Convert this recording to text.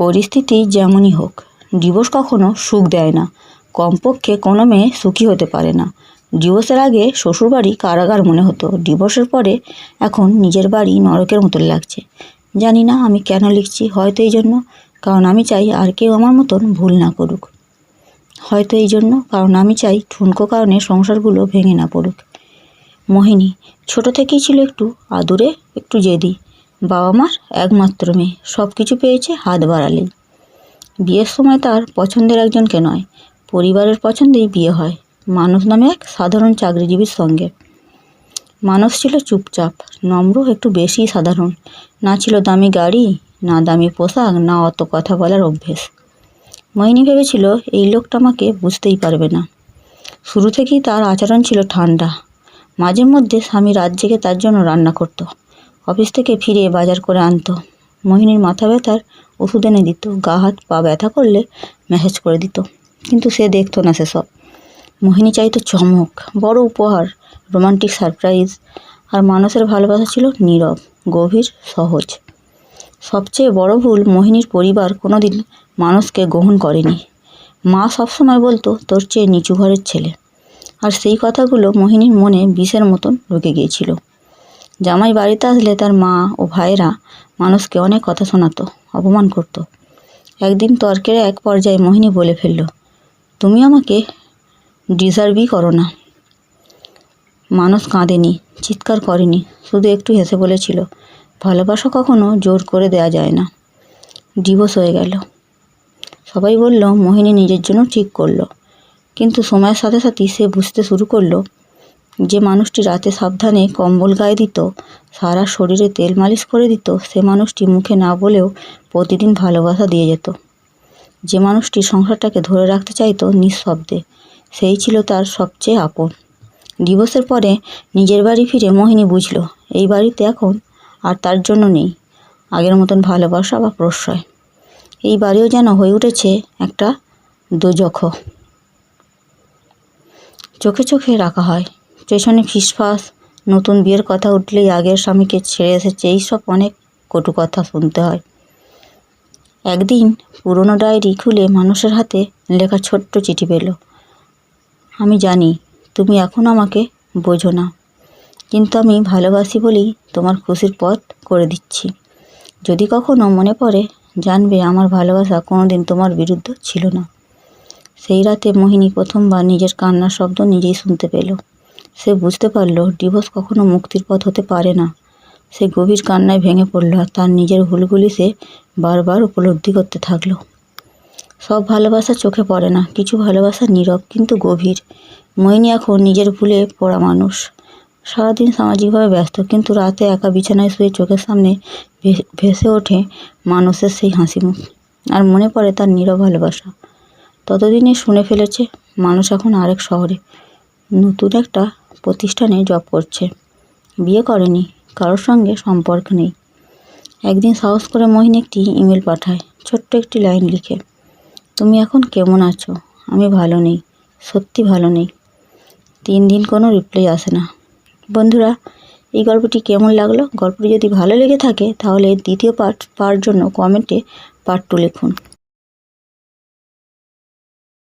পরিস্থিতি যেমনই হোক, ডিভোর্স কখনো সুখ দেয় না। কমপক্ষে কোনো মেয়ে সুখী হতে পারে না। ডিভোর্সের আগে শ্বশুরবাড়ি কারাগার মনে হতো। ডিভোর্সের পরে এখন নিজের বাড়ি নরকের মতন লাগছে। জানি না আমি কেন লিখছি, হয়তো এই জন্য, কারণ আমি চাই আর কেউ আমার মতন ভুল না করুক। হয়তো এই জন্য, কারণ আমি চাই ঠুনকো কারণে সংসারগুলো ভেঙে না পড়ুক। মোহিনী, ছোট থেকেই ছিল একটু আদুরে, একটু জেদি। বাবা মার একমাত্র মেয়ে। সব কিছু পেয়েছে হাত বাড়ালেই। বিয়ের সময় তার পছন্দের একজনকে নয়, পরিবারের পছন্দেই বিয়ে হয়। মানুষ নামে এক সাধারণ চাকরিজীবীর সঙ্গে। মানুষ ছিল চুপচাপ, নম্র, একটু বেশি সাধারণ। না ছিল দামি গাড়ি, না দামি পোশাক, না অত কথা বলার অভ্যেস। মোহিনী ভেবেছিল, এই লোকটা আমাকে বুঝতেই পারবে না। শুরু থেকেই তার আচরণ ছিল ঠান্ডা। মাঝে মধ্যে স্বামী রাত জেগে তার জন্য রান্না করতো। অফিস থেকে ফিরে বাজার করে আনতো। মোহিনীর মাথা ব্যথার ওষুধ এনে দিত। গা হাত পা ব্যথা করলে ম্যাসেজ করে দিত। কিন্তু সে দেখতো না সেসব। মোহিনী চাইতো চমক, বড় উপহার, রোমান্টিক সারপ্রাইজ, আর মানুষের ভালোবাসা ছিল নীরব, গভীর, সহজ। সবচেয়ে বড় ভুল মোহিনীর পরিবার কোনোদিন মানুষকে গ্রহণ করেনি। মা সবসময় বলতো, তোর চেয়ে নিচু ঘরের ছেলে। আর সেই কথাগুলো মোহিনীর মনে বিষের মতন ঢুকে গিয়েছিল। জামাই বাড়িতে আসলে তার মা ও ভাইয়েরা মানুষকে অনেক কথা শোনাতো, অপমান করত। একদিন তর্কের এক পর্যায়ে মোহিনী বলে ফেলল, তুমি আমাকে ডিজার্ভই করো না। মানুষ কাঁদেনি, চিৎকার করেনি, শুধু একটু হেসে বলেছিল, ভালোবাসা কখনো জোর করে দেয়া যায় না। ডিভোর্স হয়ে গেল। সবাই বলল, মোহিনী নিজের জন্য ঠিক করল। কিন্তু সময়ের সাথে সাথে সে বুঝতে শুরু করল যে মানুষটি রাতে সাবধানে কম্বল গায়ে দিত, সারা শরীরে তেল মালিশ করে দিত, সে মানুষটি মুখে না বলেও প্রতিদিন ভালোবাসা দিয়ে যেত। যে মানুষটি সংসারটাকে ধরে রাখতে চাইতো নিঃশব্দে, সেই ছিল তার সবচেয়ে আপন। ডিভোর্সের পরে নিজের বাড়ি ফিরে মোহিনী বুঝল, এই বাড়িতে এখন আর তার জন্য নেই, আগের মতন ভালোবাসা বা প্রশ্রয়। এই বাড়িও যেন হয়ে উঠেছে একটা দোজখ। চোখে চোখে রাখা হয়। পেছনে ফিসফাস নতুন বিয়ের কথা উঠলেই আগের স্বামীকে ছেড়ে এসেছে, এইসব অনেক কটু কথা শুনতে হয়। একদিন পুরনো ডায়েরি খুলে মানুষের হাতে লেখা ছোট্ট চিঠি পেল। আমি জানি, তুমি এখন আমাকে বোঝো না, কিন্তু আমি ভালোবাসি বলেই তোমার খুশির পথ করে দিচ্ছি। যদি কখনো মনে পড়ে, জানবে আমার ভালোবাসা কোনোদিন তোমার বিরুদ্ধে ছিল না। সেই রাতে মোহিনী প্রথমবার নিজের কান্নার শব্দ নিজেই শুনতে পেল। সে বুঝতে পারল ডিভোর্স কখনো মুক্তির পথ হতে পারে না। সে গভীর কান্নায় ভেঙে পড়ল আর তার নিজের ভুলগুলি সে বারবার উপলব্ধি করতে থাকল। সব ভালোবাসা চোখে পড়ে না, কিছু ভালোবাসা নীরব কিন্তু গভীর। মোহিনী এখন নিজের ভুলে পড়া মানুষ। সারাদিন সামাজিকভাবে ব্যস্ত, কিন্তু রাতে একা বিছানায় শুয়ে চোখের সামনে ভেসে ওঠে মানুষের সেই হাসি মুখ আর মনে পড়ে তার নীরব ভালোবাসা। ততদিনে শুনে ফেলেছে, মানুষ এখন আরেক শহরে। নতুন একটা প্রতিষ্ঠানে জব করছে। বিয়ে করেনি, কারোর সঙ্গে সম্পর্ক নেই। একদিন সাহস করে মোহিনী একটি ইমেল পাঠায়, ছোট্ট একটি লাইন লিখে, তুমি এখন কেমন আছো? আমি ভালো নেই, সত্যি ভালো নেই। তিন দিন কোনো রিপ্লাই আসে না। বন্ধুরা, এই গল্পটি কেমন লাগল? গল্পটি যদি ভালো লেগে থাকে, তাহলে দ্বিতীয় পার্ট পাওয়ার জন্য কমেন্টে পার্ট টু লিখুন।